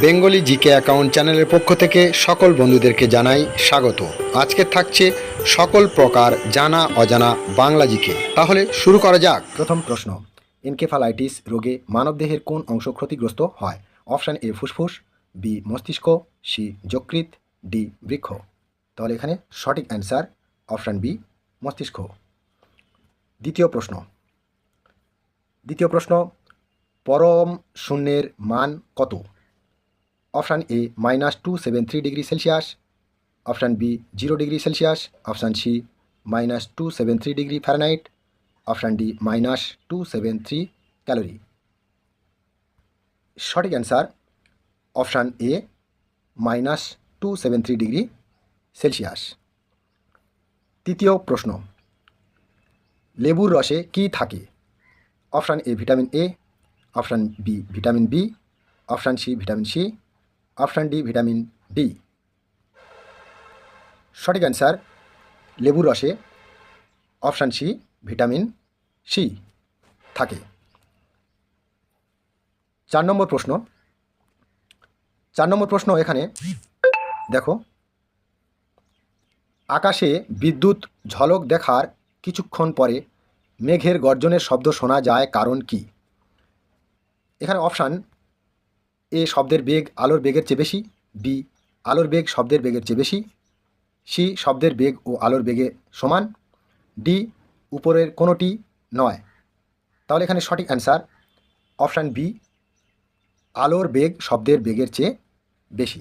Bengali GK account চ্যানেলের পক্ষ থেকে সকল বন্ধুদেরকে জানাই স্বাগত। আজকে থাকছে সকল প্রকার জানা অজানা বাংলা জিকে। তাহলে শুরু করা যাক। প্রথম প্রশ্ন, এনকেফালাইটিস রোগে মানবদেহের কোন অংশ ক্ষতিগ্রস্ত হয়? অপশান এ, ফুসফুস, বি, মস্তিষ্ক, সি, যকৃৎ, ডি, বৃক্ষ। তাহলে এখানে সঠিক অ্যান্সার, অপশান বি, মস্তিষ্ক। দ্বিতীয় প্রশ্ন দ্বিতীয় প্রশ্ন, পরম শূন্যের মান কত? Option A minus two seven three degree Celsius, option B zero degree Celsius, option C minus two seven three degree Fahrenheit option D minus two seven three calorie. সঠিক answer option A minus two seven three degree Celsius. তৃতীয় প্রশ্ন, লেবুর রসে কি থাকে? Option A vitamin A, option B vitamin B, option C vitamin C option D, vitamin D. সঠিক answer, লেবুর রসে অপশান সি, ভিটামিন সি থাকে। চার নম্বর প্রশ্ন। চার নম্বর প্রশ্ন এখানে, দেখো, আকাশে বিদ্যুৎ ঝলক দেখার কিছুক্ষণ পরে মেঘের গর্জনের শব্দ শোনা যায় কারণ কি? এখানে অপশান এ শব্দের বেগ আলোর বেগের চেয়ে বেশি, বি আলোর বেগ শব্দের বেগের চেয়ে বেশি, সি শব্দের বেগ ও আলোর বেগে সমান, ডি উপরের কোনোটি নয়। তাহলে এখানে সঠিক অ্যান্সার অপশান বি, আলোর বেগ শব্দের বেগের চেয়ে বেশি।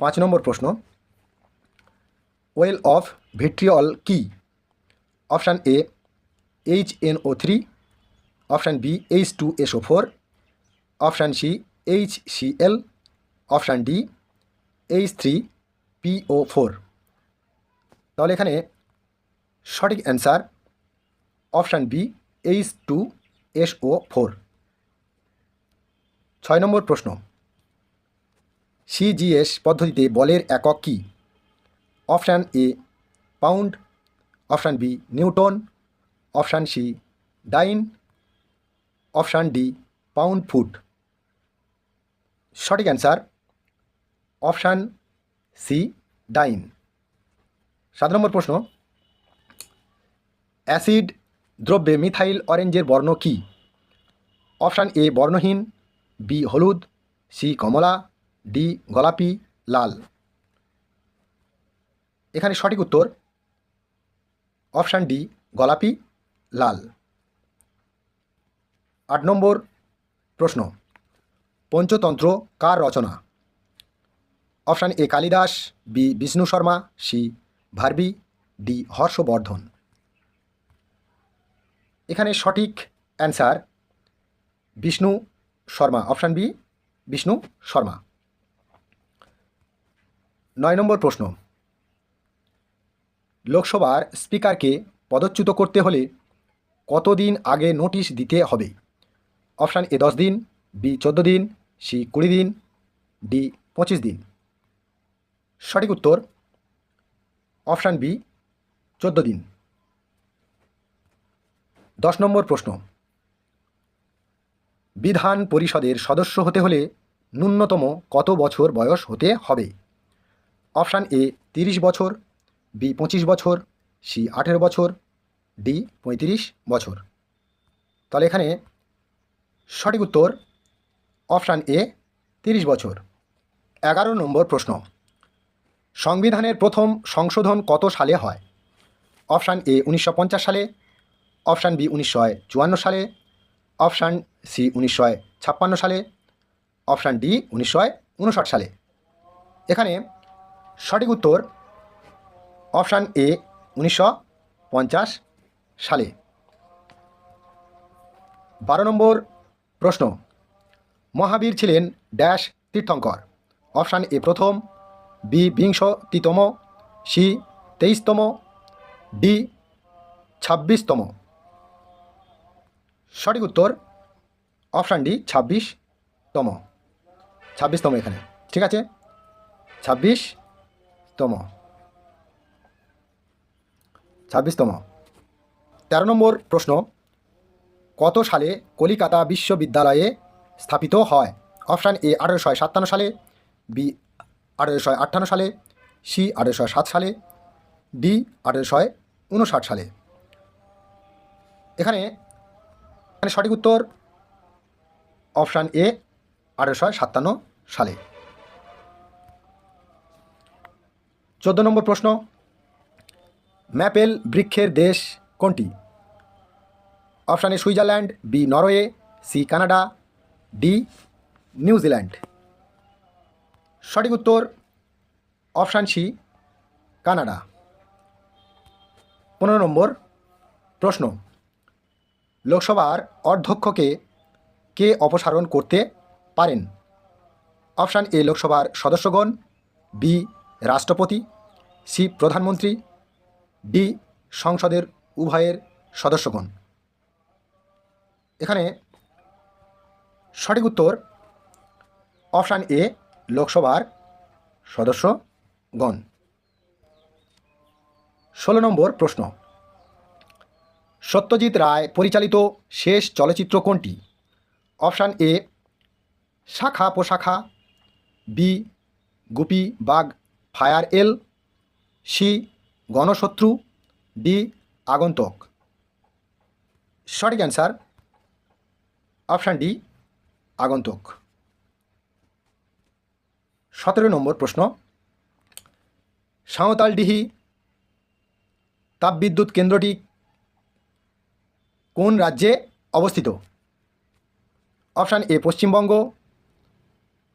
পাঁচ নম্বর প্রশ্ন, ওয়েল অফ ভিট্রিয়ল কি? Option A, H N O three, option B, H two S O four option C, H C L, option D, H three P O four. তাহলে এখানে সঠিক answer option B, H two S O four. ছয় নম্বর প্রশ্ন CGS পদ্ধতিতে বলের একক কী? Option A, pound. Option B, newton. Option C, dyne. Option D, pound foot. সঠিক অ্যান্সার অপশান সি, ডাইন। সাত নম্বর প্রশ্ন, অ্যাসিড দ্রব্যে মিথাইল অরেঞ্জের বর্ণ কী? অপশান এ, বর্ণহীন, বি, হলুদ, সি, কমলা, ডি, গোলাপি, লাল। এখানে সঠিক উত্তর, অপশান ডি, গোলাপি, লাল। আট নম্বর প্রশ্ন পঞ্চতন্ত্র কার রচনা? Option A Kalidasa, B Vishnu Sharma, C Bharavi, D Harshavardhan. এখানে সঠিক answer Vishnu Sharma, option B Vishnu Sharma. নয় নম্বর প্রশ্ন। লোকসভার স্পিকারকে পদচ্যুত করতে হলে কতদিন আগে নোটিশ দিতে হবে? অপশান এ দশ দিন, বি চোদ্দ দিন সি কুড়ি দিন, ডি পঁচিশ দিন। সঠিক উত্তর অপশান বি, চোদ্দ দিন। দশ নম্বর প্রশ্ন। বিধান পরিষদের সদস্য হতে হলে ন্যূনতম কত বছর বয়স হতে হবে? অপশান এ, তিরিশ বছর, বি, পঁচিশ বছর, সি, আঠেরো বছর, ডি, পঁয়ত্রিশ বছর। তাহলে এখানে সঠিক উত্তর অপশান এ, তিরিশ বছর। এগারো নম্বর প্রশ্ন। সংবিধানের প্রথম সংশোধন কত সালে হয়? অপশান এ, উনিশশো পঞ্চাশ সালে, অপশান বি, উনিশশো চুয়ান্ন সালে, অপশান সি, উনিশশো ছাপ্পান্ন সালে, অপশান ডি, উনিশশো উনষাট সালে। এখানে সঠিক উত্তর অপশান এ, উনিশশো পঞ্চাশ সালে। বারো নম্বর প্রশ্ন। মহাবীর ছিলেন ড্যাশ তীর্থঙ্কর। অপশান এ প্রথম, বি বিংশ বিংশতিতম সি তেইশতম, ডি ছাব্বিশতম। সঠিক উত্তর, অপশান ডি ছাব্বিশতম। ছাব্বিশতম এখানে, ঠিক আছে? ছাব্বিশতম। ছাব্বিশতম। তেরো নম্বর প্রশ্ন, কত সালে কলিকাতা বিশ্ববিদ্যালয়ে স্থাপিত হয়। অপশান এ আঠেরোশো সাতান্ন সালে, বি আঠেরোশো আটান্ন সালে, সি আঠেরোশো সাত সালে, ডি আঠেরোশো উনষাট সালে। এখানে এখানে সঠিক উত্তর অপশান এ আঠেরোশো সাতান্ন সালে। চোদ্দ নম্বর প্রশ্ন, ম্যাপেল বৃক্ষের দেশ কোনটি? Option A Switzerland, B Norway, C Canada D New Zealand সঠিক উত্তর, অপশান সি, কানাডা। পনেরো নম্বর, প্রশ্ন। লোকসভার অধ্যক্ষকে কে অপসারণ করতে পারেন? অপশান এ, লোকসভার সদস্যগণ, বি, রাষ্ট্রপতি, সি, প্রধানমন্ত্রী, ডি, সংসদের উভয়ের সদস্যগণ। এখানে সঠিক উত্তর অপশান এ, লোকসভার সদস্যগণ। ষোলো নম্বর প্রশ্ন। সত্যজিৎ রায় পরিচালিত শেষ চলচ্চিত্র কোনটি? Option A, Shakha Proshakha, B, Goopy Bagha Phire Elo, C, Ganashatru, D, Agantuk. সঠিক অ্যান্সার অপশান ডি আগন্তক। সতেরো নম্বর প্রশ্ন। সাঁওতালডিহি তাপবিদ্যুৎ কেন্দ্রটি কোন রাজ্যে অবস্থিত? Option A Paschimbanga,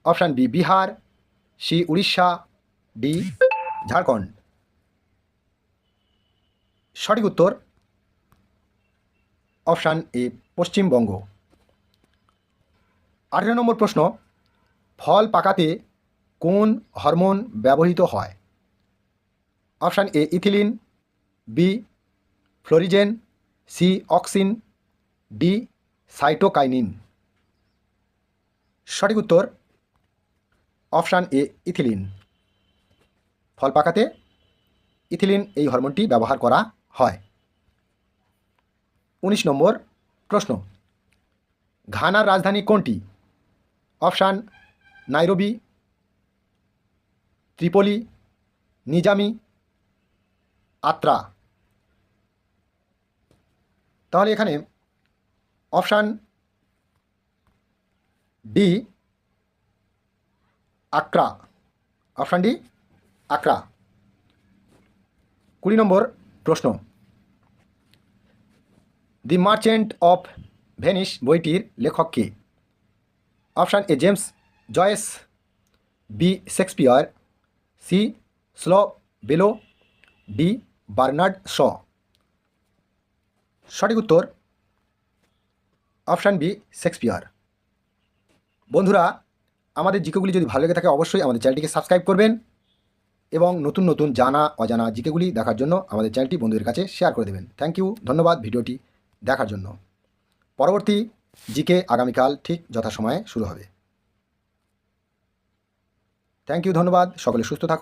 option B Bihar, C Orissa, D Jharkhand. সঠিক উত্তর অপশান এ পশ্চিমবঙ্গ। আঠেরো নম্বর প্রশ্ন, ফল পাকাতে কোন হরমোন ব্যবহৃত হয়? Option A, ethylene, B, florigen, C, auxin, D, cytokinin. সঠিক উত্তর, অপশান এ, ইথিলিন। ফল পাকাতে ইথিলিন এই হরমোনটি ব্যবহার করা হয়। উনিশ নম্বর প্রশ্ন, ঘানার রাজধানী কোনটি? অপশান নাইরোবি, ত্রিপলি, নিজামি, আত্রা। তাহলে এখানে option D, Accra. Option D, Accra. কুড়ি নম্বর প্রশ্ন। দি মার্চেন্ট অফ ভেনিস বইটির লেখক কে? Option A James Joyce, B Shakespeare, C Saul Bellow, D Bernard Shaw. সঠিক উত্তর অপশান বি শেক্সপিয়ার। বন্ধুরা, আমাদের জিকেগুলি যদি ভালো লেগে থাকে অবশ্যই আমাদের চ্যানেলটিকে সাবস্ক্রাইব করবেন এবং নতুন নতুন জানা, অজানা জিকেগুলি দেখার জন্য আমাদের চ্যানেলটি বন্ধুদের কাছে শেয়ার করে দেবেন। থ্যাংক ইউ, ধন্যবাদ ভিডিওটি দেখার জন্য। পরবর্তী জিকে আগামীকাল ঠিক যথাসময়ে শুরু হবে। থ্যাংক ইউ ধন্যবাদ। সকলে সুস্থ থাকুন।